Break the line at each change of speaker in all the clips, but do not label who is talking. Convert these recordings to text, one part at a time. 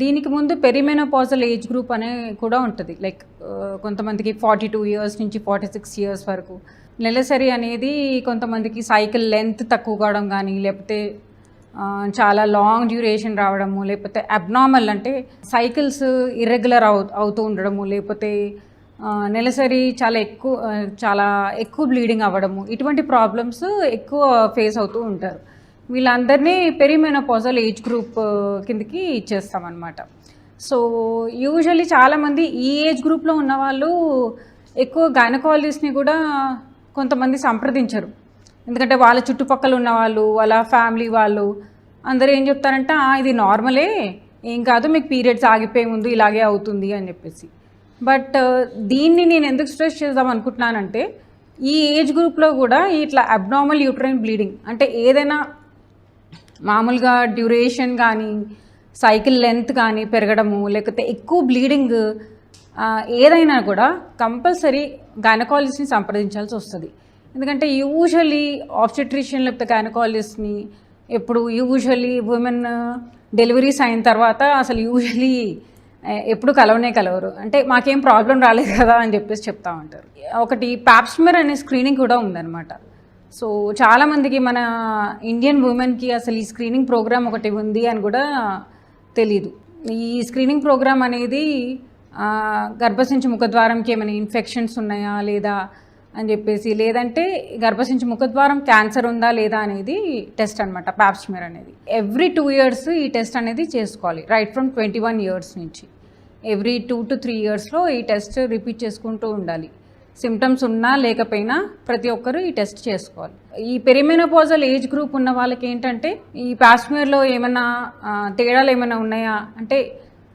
దీనికి ముందు perimenopausal age group అనే కూడా ఉంటుంది. లైక్ కొంతమందికి ఫార్టీ టూ ఇయర్స్ నుంచి ఫార్టీ సిక్స్ ఇయర్స్ వరకు. నెలసరి అనేది కొంతమందికి సైకిల్ లెంత్ తక్కువ కావడం కానీ లేకపోతే చాలా లాంగ్ డ్యూరేషన్ రావడము లేకపోతే అబ్నార్మల్ అంటే సైకిల్స్ ఇర్రెగ్యులర్ అవు అవుతూ ఉండడము లేకపోతే నెలసరి చాలా ఎక్కువ చాలా ఎక్కువ బ్లీడింగ్ అవ్వడము ఇటువంటి ప్రాబ్లమ్స్ ఎక్కువ ఫేస్ అవుతూ ఉంటారు. వీళ్ళందరినీ పెరిమెనోపాజల్ ఏజ్ గ్రూప్ కిందకి ఇచ్చేస్తామన్నమాట సో యూజువల్లీ చాలామంది ఈ ఏజ్ గ్రూప్లో ఉన్న వాళ్ళు ఎక్కువ గైనకాలజిస్ట్ని కూడా కొంతమంది సంప్రదించరు. ఎందుకంటే వాళ్ళ చుట్టుపక్కల ఉన్న వాళ్ళు వాళ్ళ ఫ్యామిలీ వాళ్ళు అందరూ ఏం చెప్తారంటే ఇది నార్మలే ఏం కాదు మీకు పీరియడ్స్ ఆగిపోయే ముందు ఇలాగే అవుతుంది అని చెప్పేసి. బట్ దీన్ని నేను ఎందుకు స్ట్రెస్ చేద్దాం అనుకుంటున్నానంటే ఈ ఏజ్ గ్రూప్లో కూడా ఇట్లా అబ్నార్మల్ యూట్రైన్ బ్లీడింగ్ అంటే ఏదైనా మామూలుగా డ్యూరేషన్ కానీ సైకిల్ లెంత్ కానీ పెరగడము లేకపోతే ఎక్కువ బ్లీడింగ్ ఏదైనా కూడా కంపల్సరీ గైనకాలజిస్ట్ని సంప్రదించాల్సి వస్తుంది. ఎందుకంటే యూజువలీ ఆబ్స్టెట్రిషియన్ లేకపోతే గైనకాలజిస్ట్ని ఎప్పుడు యూజువలీ ఉమెన్ డెలివరీస్ అయిన తర్వాత అసలు యూజువలీ ఎప్పుడు కలవనే కలవరు. అంటే మాకేం ప్రాబ్లం రాలేదు కదా అని చెప్పేసి చెప్తా ఉంటారు. ఒకటి ప్యాప్స్మిర్ అనే స్క్రీనింగ్ కూడా ఉందన్నమాట. సో చాలామందికి మన ఇండియన్ ఉమెన్కి అసలు ఈ స్క్రీనింగ్ ప్రోగ్రామ్ ఒకటి ఉంది అని కూడా తెలీదు. ఈ స్క్రీనింగ్ ప్రోగ్రామ్ అనేది ఆ, గర్భసించు ముఖద్వారంకి ఏమైనా ఇన్ఫెక్షన్స్ ఉన్నాయా లేదా అని చెప్పేసి లేదంటే గర్భసించు ముఖద్వారం క్యాన్సర్ ఉందా లేదా అనేది టెస్ట్ అనమాట ప్యాప్స్మిర్ అనేది. ఎవ్రీ టూ ఇయర్స్ ఈ టెస్ట్ అనేది చేసుకోవాలి right from twenty one years నుంచి ఎవ్రీ టూ టు త్రీ ఇయర్స్లో ఈ టెస్ట్ రిపీట్ చేసుకుంటూ ఉండాలి. సిమ్టమ్స్ ఉన్నా లేకపోయినా ప్రతి ఒక్కరూ ఈ టెస్ట్ చేసుకోవాలి. ఈ పెరిమెనోపాజల్ ఏజ్ గ్రూప్ ఉన్న వాళ్ళకి ఏంటంటే ఈ పాస్మీర్లో ఏమైనా తేడాలు ఏమైనా ఉన్నాయా? అంటే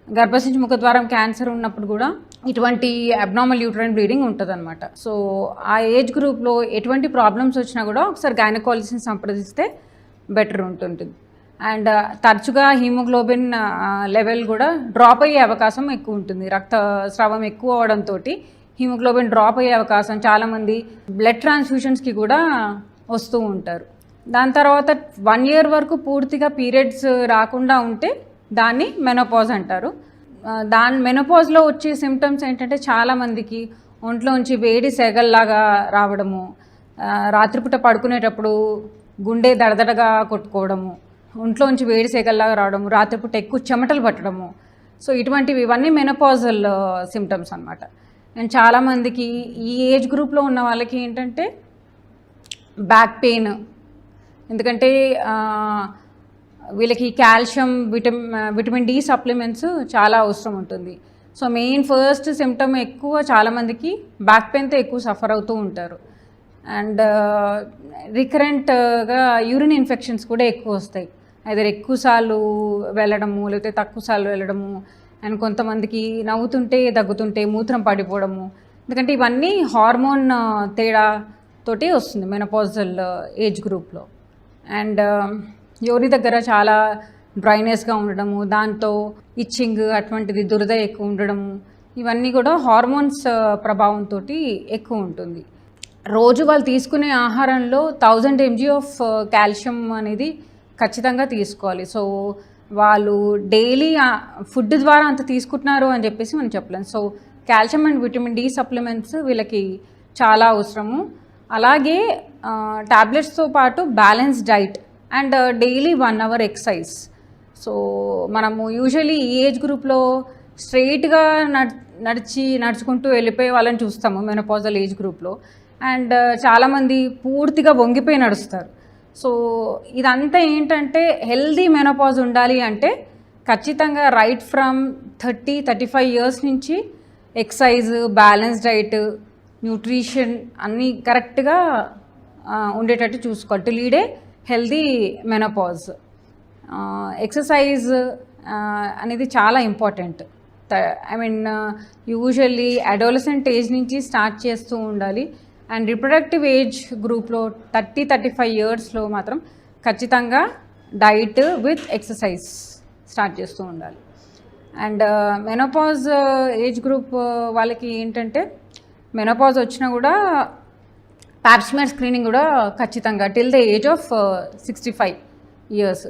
గర్భసించు ముఖద్వారం క్యాన్సర్ ఉన్నప్పుడు కూడా ఇటువంటి అబ్నార్మల్ యూట్రైన్ బ్లీడింగ్ ఉంటుంది సో ఆ ఏజ్ గ్రూప్లో ఎటువంటి ప్రాబ్లమ్స్ వచ్చినా కూడా ఒకసారి గైనకాలజిస్ట్ని సంప్రదిస్తే బెటర్ ఉంటుంటుంది అండ్ తరచుగా హీమోగ్లోబిన్ లెవెల్ కూడా డ్రాప్ అయ్యే అవకాశం ఎక్కువ ఉంటుంది. రక్తస్రావం ఎక్కువ అవడంతో హిమోగ్లోబిన్ డ్రాప్ అయ్యే అవకాశం చాలామంది బ్లడ్ ట్రాన్స్ఫ్యూషన్స్కి కూడా వస్తూ ఉంటారు. దాని తర్వాత వన్ ఇయర్ వరకు పూర్తిగా పీరియడ్స్ రాకుండా ఉంటే దాన్ని మెనోపాజ్ అంటారు. దాని మెనోపాజ్లో వచ్చే సిమ్టమ్స్ ఏంటంటే చాలామందికి ఒంట్లోంచి వేడి సెగల్లాగా రావడము రాత్రిపూట పడుకునేటప్పుడు గుండె దడదడగా కొట్టుకోవడము ఒంట్లోంచి వేడి సెగల్లాగా రావడము రాత్రిపూట ఎక్కువ చెమటలు పట్టడము. సో ఇటువంటివి ఇవన్నీ మెనోపాజల్ సిమ్టమ్స్ అనమాట అండ్ చాలామందికి ఈ ఏజ్ గ్రూప్లో ఉన్న వాళ్ళకి ఏంటంటే బ్యాక్ పెయిన్ ఎందుకంటే వీళ్ళకి calcium vitamin vitamin D supplements చాలా అవసరం ఉంటుంది. సో మెయిన్ ఫస్ట్ సిమ్టమ్ ఎక్కువ చాలామందికి బ్యాక్ పెయిన్తో ఎక్కువ సఫర్ అవుతూ ఉంటారు. అండ్ రికరెంట్గా యూరిన్ ఇన్ఫెక్షన్స్ కూడా ఎక్కువ వస్తాయి. ఐదర్ ఎక్కువసార్లు వెళ్ళడము లేకపోతే తక్కువసార్లు వెళ్ళడము అండ్ కొంతమందికి నవ్వుతుంటే దగ్గుతుంటే మూత్రం పడిపోవడము. ఎందుకంటే ఇవన్నీ హార్మోన్ తేడా తోటి వస్తుంది మెనపాజల్ ఏజ్ గ్రూప్లో అండ్ యోని దగ్గర చాలా డ్రైనెస్గా ఉండడము దాంతో ఇచ్చింగ్ అటువంటిది దురద ఎక్కువ ఉండడము ఇవన్నీ కూడా హార్మోన్స్ ప్రభావంతో ఎక్కువ ఉంటుంది. రోజు వాళ్ళు తీసుకునే ఆహారంలో థౌజండ్ ఎంజీ ఆఫ్ కాల్షియం అనేది ఖచ్చితంగా తీసుకోవాలి. సో వాళ్ళు డైలీ ఫుడ్ ద్వారా అంత తీసుకుంటున్నారు అని చెప్పేసి మనం చెప్పలేం. So calcium and vitamin D supplements వీళ్ళకి చాలా అవసరము. అలాగే ట్యాబ్లెట్స్తో పాటు balance diet and daily one hour exercise so మనము యూజువలీ ఈ ఏజ్ గ్రూప్లో స్ట్రైట్గా నడిచి నడుచుకుంటూ వెళ్ళిపోయే వాళ్ళని చూస్తాము మెనపాజల్ ఏజ్ గ్రూప్లో. అండ్ చాలామంది పూర్తిగా వంగిపోయి నడుస్తారు. సో ఇదంతా ఏంటంటే హెల్దీ మెనోపాజ్ ఉండాలి అంటే ఖచ్చితంగా right from thirty thirty five years నుంచి ఎక్సర్సైజ్ బ్యాలెన్స్ డైట్ న్యూట్రిషన్ అన్నీ కరెక్ట్గా ఉండేటట్టు చూసుకోవాలి to lead a healthy menopause exercise అనేది చాలా important I mean usually adolescent age నుంచి స్టార్ట్ చేస్తూ ఉండాలి. అండ్ రిప్రొడక్టివ్ ఏజ్ గ్రూప్లో థర్టీ థర్టీ ఫైవ్ ఇయర్స్లో మాత్రం ఖచ్చితంగా డైట్ విత్ ఎక్సర్సైజ్ స్టార్ట్ చేస్తూ ఉండాలి. అండ్ మెనోపాజ్ ఏజ్ గ్రూప్ వాళ్ళకి ఏంటంటే మెనోపాజ్ వచ్చినా కూడా ప్యాప్స్మేర్ స్క్రీనింగ్ కూడా ఖచ్చితంగా till the age of sixty five years